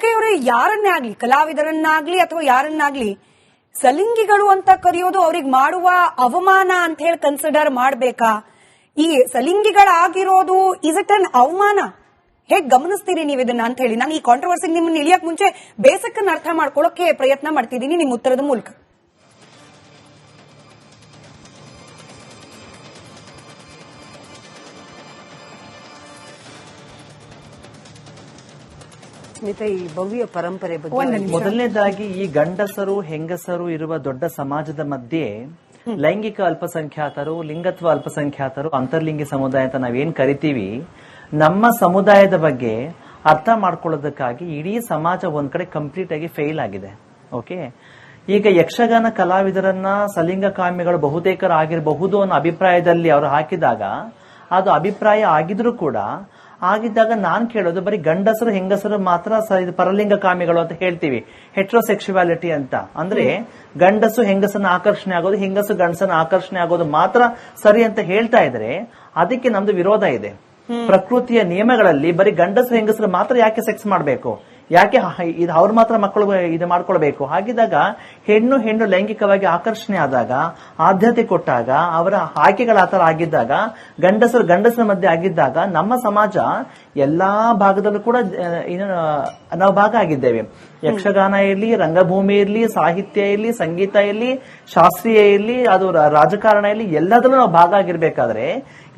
Okay ಇವರು ಯಾರನ್ನೇ ಆಗ್ಲಿ ಕಲಾವಿದರನ್ನಾಗ್ಲಿ ಅಥವಾ ಯಾರನ್ನಾಗ್ಲಿ? ಸಲಿಂಗಿಗಳು ಅಂತ ಕರೆಯೋದು ಅವ್ರಿಗೆ ಮಾಡುವ ಅವಮಾನ ಅಂತ ಹೇಳಿ ಕನ್ಸಿಡರ್ ಮಾಡ್ಬೇಕಾ? ಈ ಸಲಿಂಗಿಗಳಾಗಿರೋದು ಇಸ್ ಇಟ್ ಅನ್ ಅವಮಾನ? ಹೇಗ್ ಗಮನಿಸ್ತೀರಿ ನೀವು ಇದನ್ನ ಅಂತ ಹೇಳಿ. ನಾನು ಈ ಕಾಂಟ್ರವರ್ಸಿ ನಿಮ್ಮನ್ನ ಇಳಿಯಕ್ ಮುಂಚೆ ಬೇಸಕ್ಕನ್ನ ಅರ್ಥ ಮಾಡ್ಕೊಳ್ಳೋಕೆ ಪ್ರಯತ್ನ ಮಾಡ್ತಿದ್ದೀನಿ ನಿಮ್ಮ ಉತ್ತರದ ಮೂಲಕ. ಸ್ಮಿತಾ ಈ ಭವ್ಯ ಪರಂಪರೆ ಬಗ್ಗೆ ಮೊದಲನೇದಾಗಿ ಈ ಗಂಡಸರು ಹೆಂಗಸರು ಇರುವ ದೊಡ್ಡ ಸಮಾಜದ ಮಧ್ಯೆ ಲೈಂಗಿಕ ಅಲ್ಪಸಂಖ್ಯಾತರು ಲಿಂಗತ್ವ ಅಲ್ಪಸಂಖ್ಯಾತರು ಅಂತರ್ಲಿಂಗಿ ಸಮುದಾಯ ಅಂತ ನಾವೇನ್ ಕರಿತೀವಿ ನಮ್ಮ ಸಮುದಾಯದ ಬಗ್ಗೆ ಅರ್ಥ ಮಾಡ್ಕೊಳ್ಳೋದಕ್ಕಾಗಿ ಇಡೀ ಸಮಾಜ ಒಂದ್ ಕಡೆ ಕಂಪ್ಲೀಟ್ ಆಗಿ ಫೇಲ್ ಆಗಿದೆ. ಓಕೆ ಈಗ ಯಕ್ಷಗಾನ ಕಲಾವಿದರನ್ನ ಸಲಿಂಗ ಕಾಮ್ಯಗಳು ಬಹುತೇಕರು ಆಗಿರಬಹುದು ಅನ್ನೋ ಅಭಿಪ್ರಾಯದಲ್ಲಿ ಅವರು ಹಾಕಿದಾಗ ಅದು ಅಭಿಪ್ರಾಯ ಆಗಿದ್ರು ಕೂಡ ಆಗಿದ್ದಾಗ ನಾನ್ ಕೇಳೋದು ಬರೀ ಗಂಡಸರು ಹೆಂಗಸರು ಮಾತ್ರ ಪರಲಿಂಗ ಕಾಮಿಗಳು ಅಂತ ಹೇಳ್ತೀವಿ. ಹೆಟ್ರೋಸೆಕ್ಸುವಾಲಿಟಿ ಅಂತ. ಅಂದ್ರೆ ಗಂಡಸು ಹೆಂಗಸನ ಆಕರ್ಷಣೆ ಆಗೋದು ಹೆಂಗಸು ಗಂಡಸನ ಆಕರ್ಷಣೆ ಆಗೋದು ಮಾತ್ರ ಸರಿ ಅಂತ ಹೇಳ್ತಾ ಇದ್ರೆ ಅದಕ್ಕೆ ನಮ್ದು ವಿರೋಧ ಇದೆ. ಪ್ರಕೃತಿಯ ನಿಯಮಗಳಲ್ಲಿ ಬರೀ ಗಂಡಸರು ಹೆಂಗಸರು ಮಾತ್ರ ಯಾಕೆ ಸೆಕ್ಸ್ ಮಾಡಬೇಕು? ಯಾಕೆ ಇದು ಅವ್ರು ಮಾತ್ರ ಮಕ್ಕಳು ಇದು ಮಾಡ್ಕೊಳ್ಬೇಕು? ಹಾಗಿದ್ದಾಗ ಹೆಣ್ಣು ಹೆಣ್ಣು ಲೈಂಗಿಕವಾಗಿ ಆಕರ್ಷಣೆ ಆದಾಗ, ಆದ್ಯತೆ ಕೊಟ್ಟಾಗ, ಅವರ ಆಯ್ಕೆಗಳ ಆತರ ಆಗಿದ್ದಾಗ, ಗಂಡಸರು ಗಂಡಸರ ಮಧ್ಯೆ ಆಗಿದ್ದಾಗ ನಮ್ಮ ಸಮಾಜ ಎಲ್ಲಾ ಭಾಗದಲ್ಲೂ ಕೂಡ ಏನು ನಾವು ಭಾಗ ಆಗಿದ್ದೇವೆ. ಯಕ್ಷಗಾನ ಇರಲಿ, ರಂಗಭೂಮಿ ಇರಲಿ, ಸಾಹಿತ್ಯ ಇರಲಿ, ಸಂಗೀತ ಇರಲಿ, ಶಾಸ್ತ್ರೀಯ ಇರಲಿ, ಅದು ರಾಜಕಾರಣ ಇರಲಿ, ಎಲ್ಲದರಲ್ಲೂ ನಾವು ಭಾಗ ಆಗಿರ್ಬೇಕಾದ್ರೆ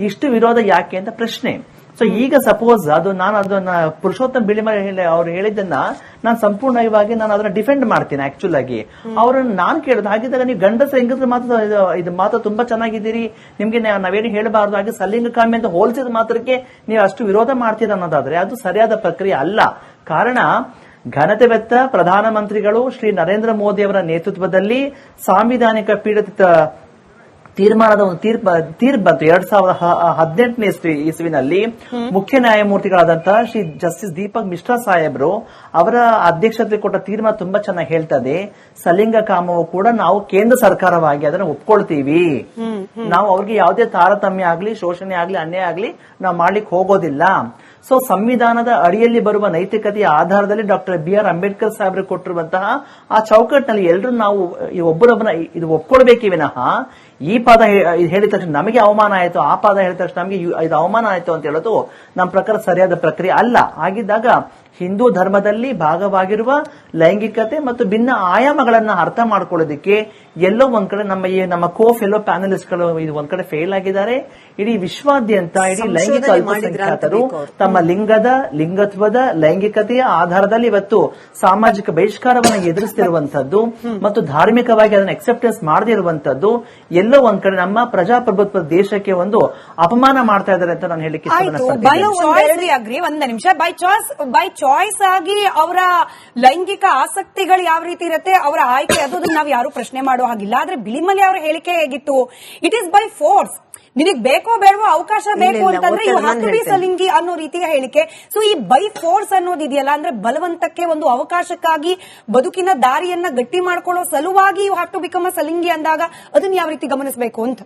ಇಷ್ಟು ವಿರೋಧ ಯಾಕೆ ಅಂತ ಪ್ರಶ್ನೆ. ಸೊ ಈಗ ಸಪೋಸ್ ಅದು ನಾನು ಅದನ್ನ ಪುರುಷೋತ್ತಮ ಬಿಳಿಮಲೆ ಹೇಳಿ ಅವ್ರು ಹೇಳಿದ್ದನ್ನ ನಾನು ಸಂಪೂರ್ಣವಾಗಿ ನಾನು ಅದನ್ನ ಡಿಫೆಂಡ್ ಮಾಡ್ತೀನಿ ಆಕ್ಚುಲ್ ಆಗಿ. ಅವ್ರನ್ನ ನಾನು ಕೇಳೋದು ಹಾಗಿದ್ದಾಗ ನೀವು ಗಂಡಸ ಹೆಂಗಸರು ಮಾತ್ರ ಇದು- ಮಾತ್ರ ತುಂಬಾ ಚೆನ್ನಾಗಿದ್ದೀರಿ. ನಿಮ್ಗೆ ನಾವೇನು ಹೇಳಬಾರ್ದು ಹಾಗೆ ಸಲಿಂಗ ಕಾಮಿ ಅಂತ ಹೋಲಿಸಿದ ಮಾತ್ರಕ್ಕೆ ನೀವು ಅಷ್ಟು ವಿರೋಧ ಮಾಡ್ತೀರ ಅನ್ನೋದಾದ್ರೆ ಅದು ಸರಿಯಾದ ಪ್ರಕ್ರಿಯೆ ಅಲ್ಲ. ಕಾರಣ ಘನತೆ ಬೆತ್ತ ಪ್ರಧಾನಮಂತ್ರಿಗಳು ಶ್ರೀ ನರೇಂದ್ರ ಮೋದಿ ಅವರ ನೇತೃತ್ವದಲ್ಲಿ ಸಾಂವಿಧಾನಿಕ ಪೀಡಿತ ತೀರ್ಮಾನದ ಒಂದು ತೀರ್ಪ ತೀರ್ಪು ಬಂತು. ಎರಡ್ ಸಾವಿರದ ಹದಿನೆಂಟನೇ ಇಸ್ವಿ ಇಸ್ವಿನಲ್ಲಿ ಮುಖ್ಯ ನ್ಯಾಯಮೂರ್ತಿಗಳಾದಂತಹ ಶ್ರೀ ಜಸ್ಟಿಸ್ ದೀಪಕ್ ಮಿಶ್ರಾ ಸಾಹೇಬ್ರು ಅವರ ಅಧ್ಯಕ್ಷತೆ ಕೊಟ್ಟ ತೀರ್ಮಾನ ತುಂಬಾ ಚೆನ್ನಾಗಿ ಹೇಳ್ತದೆ. ಸಲಿಂಗ ಕಾಮವು ಕೂಡ ನಾವು ಕೇಂದ್ರ ಸರ್ಕಾರವಾಗಿ ಅದನ್ನು ಒಪ್ಕೊಳ್ತೀವಿ. ನಾವು ಅವ್ರಿಗೆ ಯಾವುದೇ ತಾರತಮ್ಯ ಆಗ್ಲಿ ಶೋಷಣೆ ಆಗ್ಲಿ ಅನ್ಯಾಯ ಆಗ್ಲಿ ನಾವು ಮಾಡ್ಲಿಕ್ಕೆ ಹೋಗೋದಿಲ್ಲ. ಸೊ ಸಂವಿಧಾನದ ಅಡಿಯಲ್ಲಿ ಬರುವ ನೈತಿಕತೆಯ ಆಧಾರದಲ್ಲಿ ಡಾಕ್ಟರ್ ಬಿ ಆರ್ ಅಂಬೇಡ್ಕರ್ ಸಾಹೇಬರು ಕೊಟ್ಟಿರುವಂತಹ ಆ ಚೌಕಟ್ಟಿನಲ್ಲಿ ಎಲ್ಲರೂ ನಾವು ಒಬ್ಬರೊಬ್ಬನ ಇದು ಒಪ್ಕೊಳ್ಬೇಕೇ ವಿನಃ, ಈ ಪದ ಹೇಳಿದ ತಕ್ಷಣ ನಮಗೆ ಅವಮಾನ ಆಯಿತು, ಆ ಪದ ಹೇಳಿದ ತಕ್ಷಣ ನಮಗೆ ಇದು ಅವಮಾನ ಆಯಿತು ಅಂತ ಹೇಳೋದು ನಮ್ಮ ಪ್ರಕಾರ ಸರಿಯಾದ ಪ್ರಕ್ರಿಯೆ ಅಲ್ಲ. ಆಗಿದ್ದಾಗ ಹಿಂದೂ ಧರ್ಮದಲ್ಲಿ ಭಾಗವಾಗಿರುವ ಲೈಂಗಿಕತೆ ಮತ್ತು ಭಿನ್ನ ಆಯಾಮಗಳನ್ನ ಅರ್ಥ ಮಾಡ್ಕೊಳ್ಳೋದಕ್ಕೆ ಎಲ್ಲೋ ಒಂದ್ ಕಡೆ ನಮ್ಮ ಈ ನಮ್ಮ ಕೋ ಫೆಲೋ ಪ್ಯಾನಲಿಸ್ಟ್ಗಳು ಇದು ಒಂದ್ ಕಡೆ ಫೇಲ್ ಆಗಿದ್ದಾರೆ. ಇಡೀ ವಿಶ್ವಾದ್ಯಂತ ಇಡೀ ಲೈಂಗಿಕ ಅಲ್ಪಸಂಖ್ಯಾತರು ತಮ್ಮ ಲಿಂಗದ ಲಿಂಗತ್ವದ ಲೈಂಗಿಕತೆಯ ಆಧಾರದಲ್ಲಿ ಇವತ್ತು ಸಾಮಾಜಿಕ ಬಹಿಷ್ಕಾರವನ್ನು ಎದುರಿಸ್ತಿರುವಂತದ್ದು ಮತ್ತು ಧಾರ್ಮಿಕವಾಗಿ ಅದನ್ನ ಅಕ್ಸೆಪ್ಟೆನ್ಸ್ ಮಾಡದೇ ಇರುವಂತದ್ದು ಎಲ್ಲೋ ಒಂದ್ ಕಡೆ ನಮ್ಮ ಪ್ರಜಾಪ್ರಭುತ್ವ ದೇಶಕ್ಕೆ ಒಂದು ಅಪಮಾನ ಮಾಡ್ತಾ ಇದ್ದಾರೆ ಅಂತ ನಾನು ಹೇಳಿಕೆ. ಬೈ ನಿಮಿಷ ಬೈ ಚಾಯ್ಸ್ ಬೈ ಚಾಯ್ಸ್ ಆಗಿ ಅವರ ಲೈಂಗಿಕ ಆಸಕ್ತಿಗಳು ಯಾವ ರೀತಿ ಇರುತ್ತೆ ಅವರ ಆಯ್ಕೆ ಅದು ಅದನ್ನ ನಾವು ಯಾರು ಪ್ರಶ್ನೆ ಮಾಡೋ ಹಾಗಿಲ್ಲ. ಆದ್ರೆ ಬಿಳಿಮಲೆ ಅವರ ಹೇಳಿಕೆ ಹೇಗಿತ್ತು? ಇಟ್ ಇಸ್ ಬೈ ಫೋರ್ಸ್ ನಿನಗ್ ಬೇಕೋ ಬೇಡವೋ ಅವಕಾಶ ಬೇಕು ಅಂತಂದ್ರೆ ಹ್ಯಾವ್ ಟು ಬಿ ಸಲಿಂಗಿ ಅನ್ನೋ ರೀತಿಯ ಹೇಳಿಕೆ. ಸೊ ಈ ಬೈ ಫೋರ್ಸ್ ಅನ್ನೋದಿದೆಯಲ್ಲ ಅಂದ್ರೆ ಬಲವಂತಕ್ಕೆ ಒಂದು ಅವಕಾಶಕ್ಕಾಗಿ ಬದುಕಿನ ದಾರಿಯನ್ನ ಗಟ್ಟಿ ಮಾಡ್ಕೊಳ್ಳೋ ಸಲುವಾಗಿ you have to become a ಸಲಿಂಗಿ ಅಂದಾಗ ಅದನ್ನ ಯಾವ ರೀತಿ ಗಮನಿಸಬೇಕು ಅಂತ?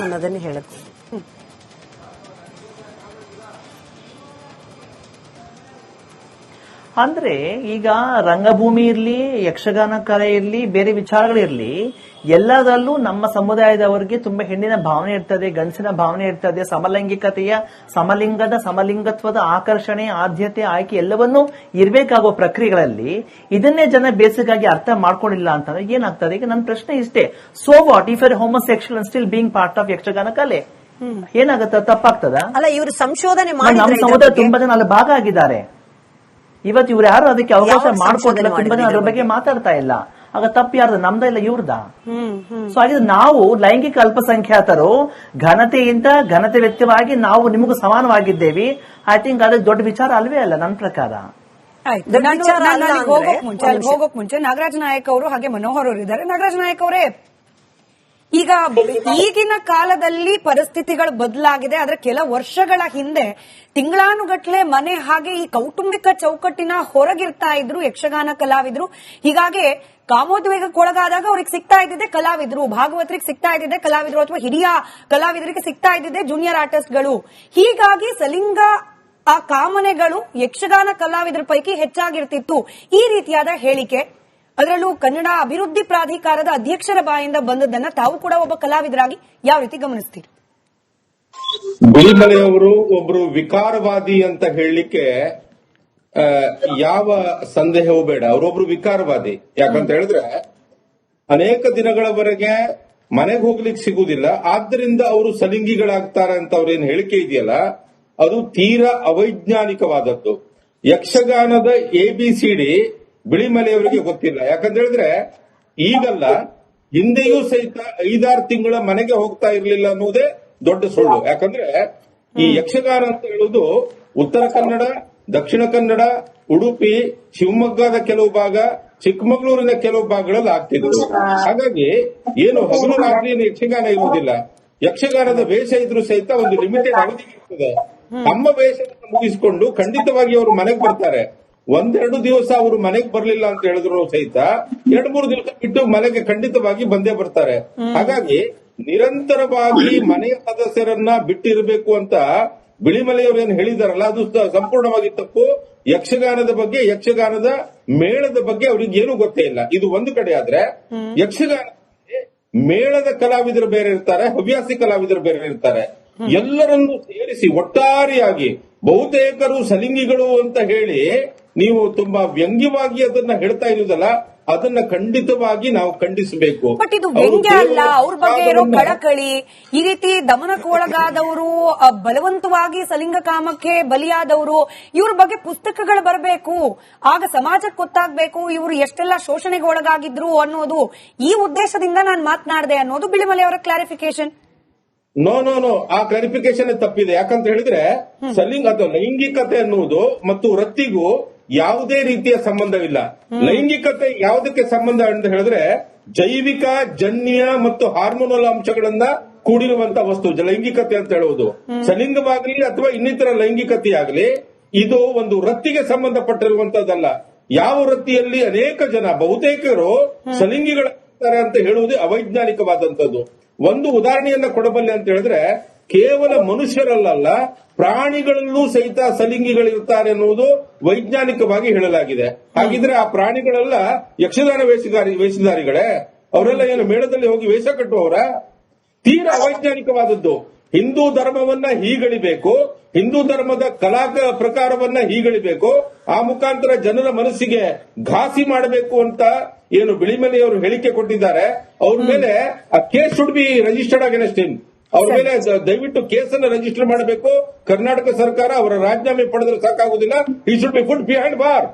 ನಾನು ಅದನ್ನೇ ಹೇಳಕ್ ಅಂದ್ರೆ ಈಗ ರಂಗಭೂಮಿ ಇರ್ಲಿ ಯಕ್ಷಗಾನ ಕಲೆ ಇರ್ಲಿ ಬೇರೆ ವಿಚಾರಗಳಿರ್ಲಿ ಎಲ್ಲದರಲ್ಲೂ ನಮ್ಮ ಸಮುದಾಯದವರಿಗೆ ತುಂಬಾ ಹೆಣ್ಣಿನ ಭಾವನೆ ಇರ್ತದೆ ಗಂಡಸಿನ ಭಾವನೆ ಇರ್ತದೆ ಸಮಲೈಂಗಿಕತೆಯ ಸಮಲಿಂಗದ ಸಮಲಿಂಗತ್ವದ ಆಕರ್ಷಣೆ ಆದ್ಯತೆ ಆಯ್ಕೆ ಎಲ್ಲವನ್ನೂ ಇರಬೇಕಾಗುವ ಪ್ರಕ್ರಿಯೆಗಳಲ್ಲಿ ಇದನ್ನೇ ಜನ ಬೇಸಿಗಾಗಿ ಅರ್ಥ ಮಾಡ್ಕೊಂಡಿಲ್ಲ ಅಂತಂದ್ರೆ ಏನಾಗ್ತದೆ? ಈಗ ನನ್ನ ಪ್ರಶ್ನೆ ಇಷ್ಟೇ. So what if you're and still being part of Yakshagana ಕಲೆ? ಏನಾಗತ್ತ? ತಪ್ಪಾಗ್ತದ? ಅಲ್ಲ ಇವರು ಸಂಶೋಧನೆ ನಮ್ಮ ಮಾಡಿದ್ರೆ ಇದ್ರ ಸಮುದಾಯ ತುಂಬಾ ಜನ ಅಲ್ಲಿ ಭಾಗ ಆಗಿದ್ದಾರೆ ಇವತ್ತು ಇವ್ರು ಯಾರು ಅದಕ್ಕೆ ಅವಕಾಶ ಮಾಡ್ಕೊಂಡಿಲ್ಲ ಮಾಡ್ಕೊಟ್ಟಿಲ್ಲ? ಸಂಶೋಧನೆ ತುಂಬಾ ಜನ ಅದ್ರ ಬಗ್ಗೆ ಮಾತಾಡ್ತಾ ಇಲ್ಲ. ಆಗ ತಪ್ಪು ಯಾರ್ದು? ನಮ್ದ ಇಲ್ಲ ಇವ್ರದ? ಸೊ ಹಾಗಿದ್ರೆ ನಾವು ಲೈಂಗಿಕ ಅಲ್ಪಸಂಖ್ಯಾತರು ಘನತೆಯಿಂದ ಘನತೆ ವ್ಯಕ್ತವಾಗಿ ನಾವು ನಿಮಗೂ ಸಮಾನವಾಗಿದ್ದೇವೆ. ಐ ಥಿಂಕ್ ಅದಕ್ಕೆ ದೊಡ್ಡ ವಿಚಾರ ಅಲ್ವೇ ಅಲ್ಲ ನನ್ನ ಪ್ರಕಾರ. ಹೋಗೋಕ್ ಮುಂಚೆ ಹೋಗೋಕ್ ಮುಂಚೆ ನಾಗರಾಜ್ ನಾಯಕ್ ಅವರು ಹಾಗೆ ಮನೋಹರ್ ಅವರು ಇದ್ದಾರೆ. ನಾಗರಾಜ್ ನಾಯಕ್ ಅವರೇ ಈಗ ಈಗಿನ ಕಾಲದಲ್ಲಿ ಪರಿಸ್ಥಿತಿಗಳು ಬದಲಾಗಿದೆ. ಆದ್ರೆ ಕೆಲ ವರ್ಷಗಳ ಹಿಂದೆ ತಿಂಗಳಾನುಗಟ್ಲೆ ಮನೆ ಹಾಗೆ ಈ ಕೌಟುಂಬಿಕ ಚೌಕಟ್ಟಿನ ಹೊರಗಿರ್ತಾ ಇದ್ರು ಯಕ್ಷಗಾನ ಕಲಾವಿದ್ರು. ಹೀಗಾಗಿ ಕಾಮೋದ್ವೇಗಕ್ಕೆ ಒಳಗಾದಾಗ ಅವ್ರಿಗೆ ಸಿಗ್ತಾ ಇದ್ದಿದ್ದೆ ಕಲಾವಿದ್ರು. ಭಾಗವತರಿಗೆ ಸಿಗ್ತಾ ಇದ್ದಿದ್ದೆ ಕಲಾವಿದ್ರು ಅಥವಾ ಹಿರಿಯ ಕಲಾವಿದರಿಗೆ ಸಿಗ್ತಾ ಇದ್ದಿದ್ದೆ ಜೂನಿಯರ್ ಆರ್ಟಿಸ್ಟ್ಗಳು ಹೀಗಾಗಿ ಸಲಿಂಗ ಆ ಕಾಮನೆಗಳು ಯಕ್ಷಗಾನ ಕಲಾವಿದರ ಪೈಕಿ ಹೆಚ್ಚಾಗಿರ್ತಿತ್ತು. ಈ ರೀತಿಯಾದ ಹೇಳಿಕೆ ಅದರಲ್ಲೂ ಕನ್ನಡ ಅಭಿವೃದ್ಧಿ ಪ್ರಾಧಿಕಾರದ ಅಧ್ಯಕ್ಷರ ಬಾಯಿಂದ ಬಂದದ್ದನ್ನ ತಾವು ಕೂಡ ಒಬ್ಬ ಕಲಾವಿದರಾಗಿ ಯಾವ ರೀತಿ ಗಮನಿಸ್ತೀರಿ? ಬಿಳಿಮಲೆಯವರು ಒಬ್ರು ವಿಕಾರವಾದಿ ಅಂತ ಹೇಳಲಿಕ್ಕೆ ಯಾವ ಸಂದೇಹವೂ ಬೇಡ. ಅವರೊಬ್ರು ವಿಕಾರವಾದಿ. ಯಾಕಂತ ಹೇಳಿದ್ರೆ, ಅನೇಕ ದಿನಗಳವರೆಗೆ ಮನೆಗೆ ಹೋಗ್ಲಿಕ್ಕೆ ಸಿಗುವುದಿಲ್ಲ. ಆದ್ರಿಂದ ಅವರು ಸಲಿಂಗಿಗಳಾಗ್ತಾರೆ ಅಂತ ಅವ್ರೇನ್ ಹೇಳಿಕೆ ಇದೆಯಲ್ಲ, ಅದು ತೀರಾ ಅವೈಜ್ಞಾನಿಕವಾದದ್ದು. ಯಕ್ಷಗಾನದ ಎ ಬಿ ಸಿ ಡಿ ಬಿಳಿಮಲೆಯವರಿಗೆ ಗೊತ್ತಿಲ್ಲ. ಯಾಕಂತ ಹೇಳಿದ್ರೆ ಈಗಲ್ಲ ಹಿಂದೆಯೂ ಸಹಿತ ಐದಾರು ತಿಂಗಳ ಮನೆಗೆ ಹೋಗ್ತಾ ಇರಲಿಲ್ಲ ಅನ್ನೋದೇ ದೊಡ್ಡ ಸುಳ್ಳು. ಯಾಕಂದ್ರೆ ಈ ಯಕ್ಷಗಾನ ಅಂತ ಹೇಳುದು ಉತ್ತರ ಕನ್ನಡ ದಕ್ಷಿಣ ಕನ್ನಡ ಉಡುಪಿ ಶಿವಮೊಗ್ಗದ ಕೆಲವು ಭಾಗ ಚಿಕ್ಕಮಗಳೂರಿನ ಕೆಲವು ಭಾಗಗಳಲ್ಲಿ ಆಗ್ತಿದ್ರು ಹಾಗಾಗಿ ಏನು ಹಗಲು ರಾತ್ರಿ ಯಕ್ಷಗಾನ ಇರುವುದಿಲ್ಲ. ಯಕ್ಷಗಾನದ ವೇಷ ಇದ್ರೂ ಸಹಿತ ಒಂದು ಲಿಮಿಟೆಡ್ ಅವಧಿಗೆ ಇರ್ತದೆ. ತಮ್ಮ ವೇಷವನ್ನು ಮುಗಿಸಿಕೊಂಡು ಖಂಡಿತವಾಗಿ ಅವರು ಮನೆಗೆ ಬರ್ತಾರೆ. ಒಂದೆರಡು ದಿವಸ ಅವರು ಮನೆಗೆ ಬರ್ಲಿಲ್ಲ ಅಂತ ಹೇಳಿದ್ರು ಸಹಿತ ಎರಡು ಮೂರು ದಿವಸ ಬಿಟ್ಟು ಮನೆಗೆ ಖಂಡಿತವಾಗಿ ಬಂದೇ ಬರ್ತಾರೆ. ಹಾಗಾಗಿ ನಿರಂತರವಾಗಿ ಮನೆಯ ಸದಸ್ಯರನ್ನ ಬಿಟ್ಟಿರಬೇಕು ಅಂತ ಬಿಳಿಮಲೆಯವರು ಏನ್ ಹೇಳಿದಾರಲ್ಲ, ಅದು ಸಂಪೂರ್ಣವಾಗಿ ತಪ್ಪು. ಯಕ್ಷಗಾನದ ಬಗ್ಗೆ, ಯಕ್ಷಗಾನದ ಮೇಳದ ಬಗ್ಗೆ ಅವ್ರಿಗೆ ಏನು ಗೊತ್ತೇ ಇಲ್ಲ. ಇದು ಒಂದು ಕಡೆ ಆದ್ರೆ ಯಕ್ಷಗಾನ ಮೇಳದ ಕಲಾವಿದರು ಬೇರೆ ಇರ್ತಾರೆ, ಹವ್ಯಾಸಿ ಕಲಾವಿದರು ಬೇರೆ ಇರ್ತಾರೆ. ಎಲ್ಲರನ್ನು ಸೇರಿಸಿ ಒಟ್ಟಾರೆಯಾಗಿ ಬಹುತೇಕರು ಸಲಿಂಗಿಗಳು ಅಂತ ಹೇಳಿ ನೀವು ತುಂಬಾ ವ್ಯಂಗ್ಯವಾಗಿ ಅದನ್ನ ಹೇಳ್ತಾ ಇರುವುದಲ್ಲ ಅದನ್ನ ಖಂಡಿತವಾಗಿ ನಾವು ಖಂಡಿಸಬೇಕು. ಬಟ್ ಇದು ವ್ಯಂಗ್ಯ ಅಲ್ಲ ಅವ್ರ ಬಗ್ಗೆ ಇರೋ ಕಳಕಳಿ. ಈ ರೀತಿ ದಮನಕ್ಕೊಳಗಾದವರು ಬಲವಂತವಾಗಿ ಸಲಿಂಗ ಕಾಮಕ್ಕೆ ಬಲಿಯಾದವರು ಇವ್ರ ಬಗ್ಗೆ ಪುಸ್ತಕಗಳು ಬರಬೇಕು. ಆಗ ಸಮಾಜಕ್ಕೆ ಗೊತ್ತಾಗಬೇಕು ಇವರು ಎಷ್ಟೆಲ್ಲ ಶೋಷಣೆಗೆ ಒಳಗಾಗಿದ್ರು ಅನ್ನೋದು. ಈ ಉದ್ದೇಶದಿಂದ ನಾನು ಮಾತನಾಡಿದೆ ಅನ್ನೋದು ಬಿಳಿಮಲೆ ಅವರ ಕ್ಲಾರಿಫಿಕೇಶನ್ ನೋ ನೋ ನೋ ಆ ಕ್ಲಾರಿಫಿಕೇಶನ್ ತಪ್ಪಿದೆ. ಯಾಕಂತ ಹೇಳಿದ್ರೆ ಸಲಿಂಗ ಅಥವಾ ಲೈಂಗಿಕತೆ ಅನ್ನುವುದು ಮತ್ತು ವೃತ್ತಿಗೂ ಯಾವುದೇ ರೀತಿಯ ಸಂಬಂಧವಿಲ್ಲ. ಲೈಂಗಿಕತೆ ಯಾವುದಕ್ಕೆ ಸಂಬಂಧ ಅಂತ ಹೇಳಿದ್ರೆ ಜೈವಿಕ ಜನ್ಯ ಮತ್ತು ಹಾರ್ಮೋನಲ್ ಅಂಶಗಳನ್ನ ಕೂಡಿರುವಂತ ವಸ್ತು ಲೈಂಗಿಕತೆ ಅಂತ ಹೇಳುವುದು. ಸಲಿಂಗವಾಗಲಿ ಅಥವಾ ಇನ್ನಿತರ ಲೈಂಗಿಕತೆ ಆಗಲಿ ಇದು ಒಂದು ವೃತ್ತಿಗೆ ಸಂಬಂಧಪಟ್ಟಿರುವಂತದ್ದಲ್ಲ. ಯಾವ ವೃತ್ತಿಯಲ್ಲಿ ಅನೇಕ ಜನ ಬಹುತೇಕರು ಸಲಿಂಗಿಗಳಾಗ್ತಾರೆ ಅಂತ ಹೇಳುವುದು ಅವೈಜ್ಞಾನಿಕವಾದಂತದ್ದು ಒಂದು ಉದಾಹರಣೆಯನ್ನ ಕೊಡಬಲ್ಲೆ ಅಂತ ಹೇಳಿದ್ರೆ ಕೇವಲ ಮನುಷ್ಯರಲ್ಲ ಪ್ರಾಣಿಗಳಲ್ಲೂ ಸಹಿತ ಸಲಿಂಗಿಗಳಿರ್ತಾರೆ ಎನ್ನುವುದು ವೈಜ್ಞಾನಿಕವಾಗಿ ಹೇಳಲಾಗಿದೆ. ಹಾಗಿದ್ರೆ ಆ ಪ್ರಾಣಿಗಳೆಲ್ಲ ಯಕ್ಷಗಾನ ವೇಷಗಾರಿ ವೇಷಧಾರಿಗಳೇ? ಅವರೆಲ್ಲ ಏನು ಮೇಳದಲ್ಲಿ ಹೋಗಿ ವೇಷ ಕಟ್ಟುವವರ? ತೀರಾ ಅವೈಜ್ಞಾನಿಕವಾದದ್ದು ಹಿಂದೂ ಧರ್ಮವನ್ನ ಹೀಗಳಿಬೇಕು ಹಿಂದೂ ಧರ್ಮದ ಕಲಾ ಪ್ರಕಾರವನ್ನ ಹೀಗಳಿಬೇಕು ಆ ಮುಖಾಂತರ ಜನರ ಮನಸ್ಸಿಗೆ ಘಾಸಿ ಮಾಡಬೇಕು ಅಂತ ಏನು ಬಿಳಿಮಲೆಯವರು ಹೇಳಿಕೆ ಕೊಟ್ಟಿದ್ದಾರೆ. ಅವ್ರ ಮೇಲೆ ಆ case should be registered against him ಅವ್ರ ಮೇಲೆ ದಯವಿಟ್ಟು ಕೇಸನ್ನು ರಿಜಿಸ್ಟರ್ ಮಾಡಬೇಕು. ಕರ್ನಾಟಕ ಸರ್ಕಾರ ಅವರ ರಾಜೀನಾಮೆ ಪಡೆದ್ರೆ ಸಾಕಾಗುದಿಲ್ಲ ಈ should be put behind bar